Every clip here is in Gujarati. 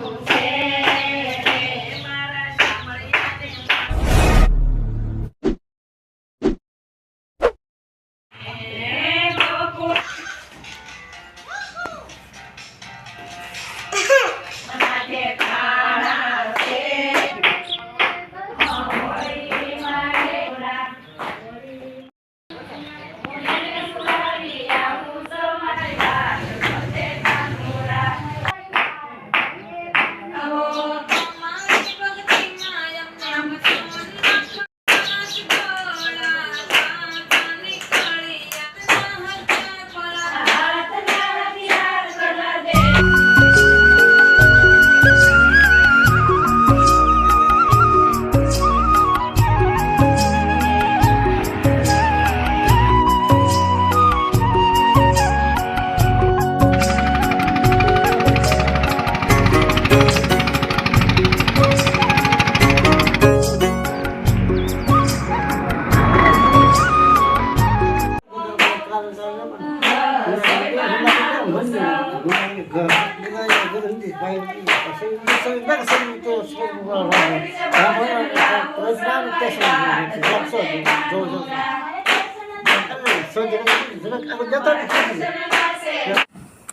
você.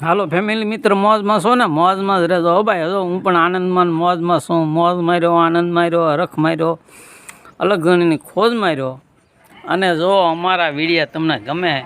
હાલો ફેમિલી મિત્ર, મોજમાં છો ને? મોજમાં જ રહેજો. હો ભાઈ, હજો હું પણ આનંદમાં મોજમાં છું. મોજ માર્યો, આનંદ માર્યો, હરખ માર્યો, અલગ ગણીની ખોજ માર્યો. અને જો અમારા વિડીયા તમને ગમે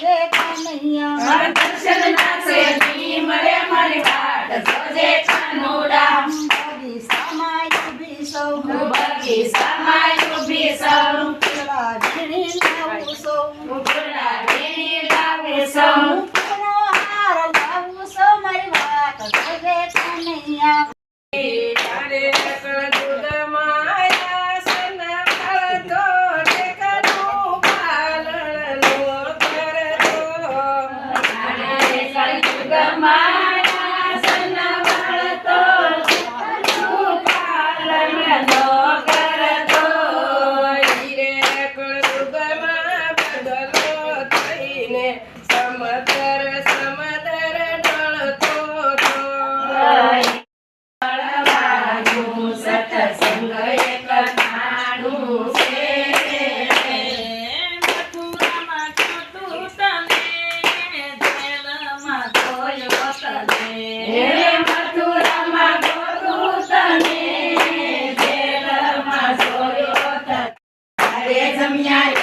सोजे कन्हैया मर दर्शन ना से नी मरे मरे वाट सोजे कनोड़ा बगी समायु भी सौ। बगी समायु भी सौ। उठला लाऊ सौ। उठला गिणी लाऊ सौ। हार लाऊ सौ। मरे वाट सोजे कन्हैया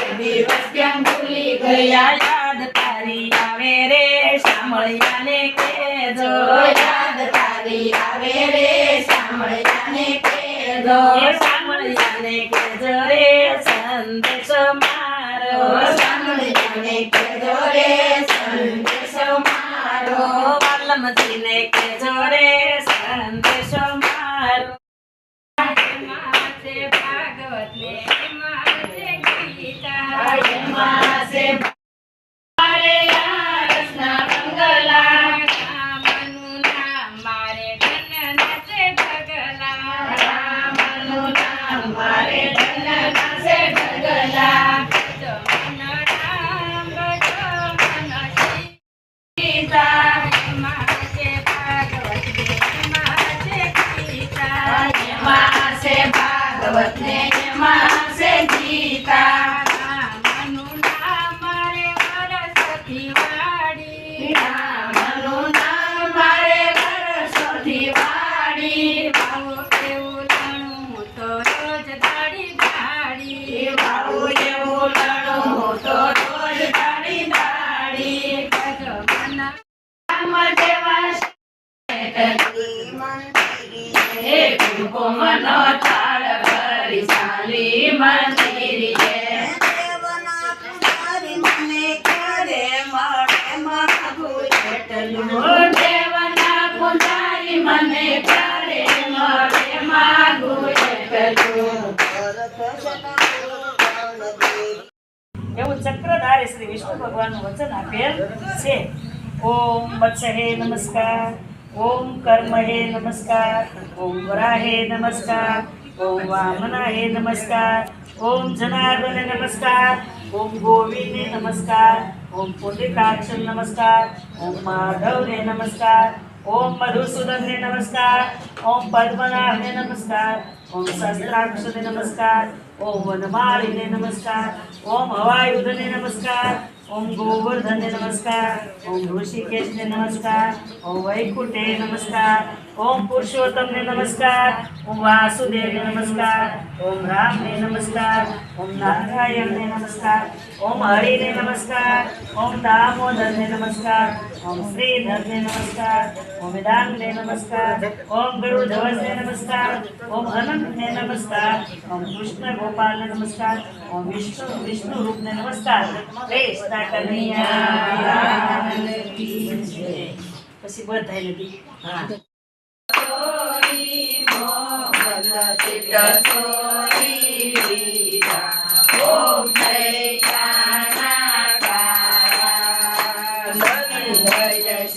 એક દિવસ કેમ ભૂલી ગયા યાદ તારી કેજો સાંભળ્યાને કેજો રે સંદેશો મારો. સાંભળ્યાને કેજો રે સંદેશો મારો. વાલમજીને કેજો રે સંદેશો મારો. માસે ભાગવત ને માસે ગીતા. મને ક્યારે મળે માગું એટલું એવું ચક્રધારી શ્રી વિષ્ણુ ભગવાનનું વચન આપેલ છે ઓમ વત્સહે નમસ્કાર ઓમ કર્મહે નમસ્કાર ઓમ વરાહે નમસ્કાર ઓમ વામનાહે નમસ્કાર ઓમ જનાર્દને નમસ્કાર ઓમ ગોવિંદે નમસ્કાર ઓમ પુંડિકાક્ષ નમસ્કાર ઓમ માધવને નમસ્કાર ओम मधुसूदन ने नमस्कार ओम पद्मनाभ ने नमस्कार ओम शस्त्राक्ष ने नमस्कार ओम वनमाली ने नमस्कार ओम हवायुध ने नमस्कार ओम गोवर्धन ने नमस्कार ओम ऋषिकेश ने नमस्कार ओम वैकुटे नमस्कार ओम पुरुषोत्तम ने नमस्कार ओम वासुदेव ने नमस्कार ओम राम ने नमस्कार ओम नारायण ने नमस्कार ओम हरि ने नमस्कार ओम दामोदर ने नमस्कार નારાયણને નમસ્કાર ઓમ હરિને નમસ્કાર ઓમ દામોદરને નમસ્કાર ઓમ શ્રીધરને નમસ્કાર ઓમ વેદાંતને નમસ્કાર ઓમ ગરુડધ્વજને નમસ્કાર ઓમ અનંતને નમસ્કાર ઓમ કૃષ્ણ ગોપાલને નમસ્કાર ઓમ વિષ્ણુ વિષ્ણુ રૂપને નમસ્કાર કૃષ્ણ કનૈયા પછી બધાય નથી હા जय जय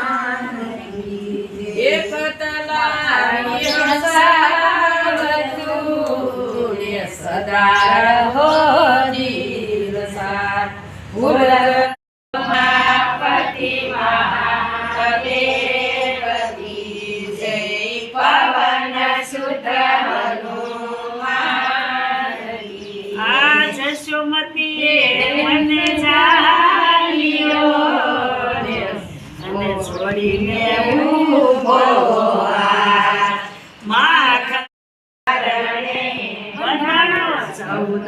ઊભો આ માખણ બનાનો ચૌદ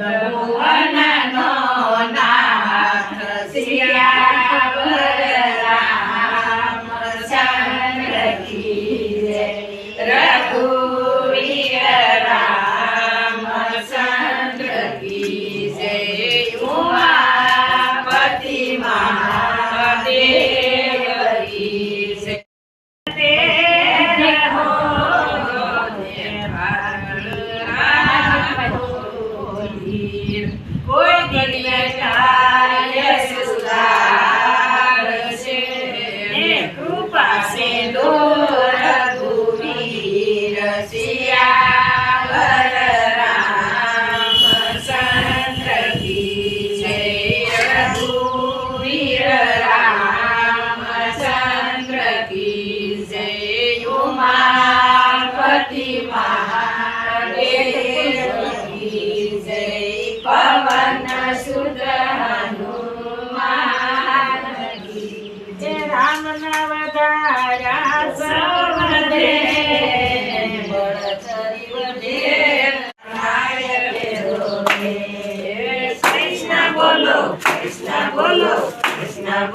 બોલો કૃષ્ણ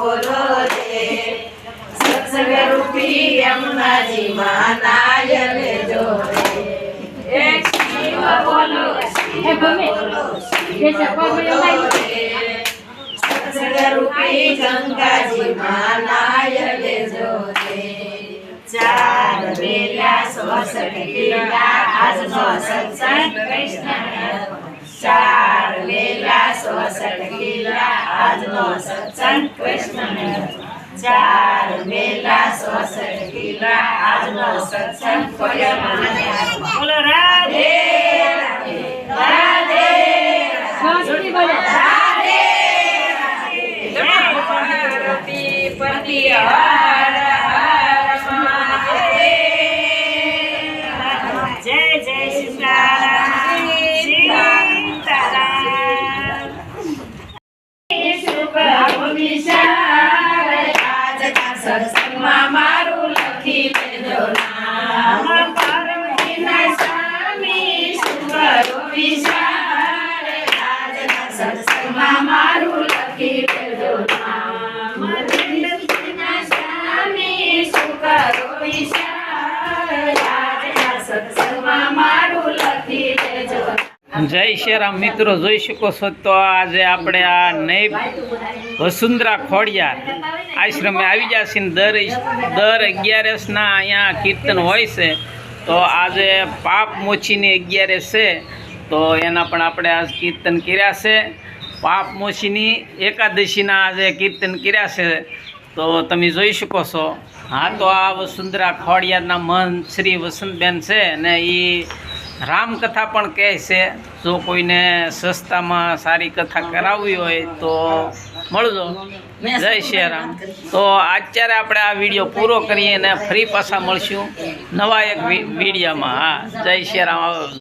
રે સત્સંગ રૂપી લેજો રે રૂપી ગંગાજી માનાય રે ચાર વેલા चार मेला सोसठ किला आज नो सत्संग कृष्ण चार मेला सोसठ किला आज नो सत्संग कोया मनाया સત્સંગમાં મારું લખી લેજો નામ પાર્વતીના સ્વામી સુંદરો વિશાળ રાજના સત્સંગમાં મારું લખી લેજો નામ પાર્વતીના સ્વામી સુંદરો વિશાળ રાજના સત્સંગમાં મારું લખી લેજો જય શ્રી રામ મિત્રો, જોઈ શકો છો તો આજે આપણે આ નૈબ વસુંધરા ખોડિયાર આશ્રમે આવી જશે ને દર દર અગિયારસના અહીંયા કીર્તન હોય છે. તો આજે પાપ મોચીની અગિયારસ છે. તો એના પણ આપણે આજ કીર્તન કર્યા છે. પાપ મોચીની એકાદશીના આજે કીર્તન કર્યા છે. તો તમે જોઈ શકો છો. હા, તો આ વસુંધરા ખોડિયારના મહંત શ્રી વસંતબેન છે ને એ રામકથા પણ કહે છે, જો કોઈને સસ્તામાં સારી કથા કરાવવી હોય તો મળજો. જય શ્રી રામ. તો અત્યારે આપણે આ વીડિયો પૂરો કરીએ અને ફરી પાછા મળશું નવા એક વિડીયોમાં. હા, જય શ્રી રામ.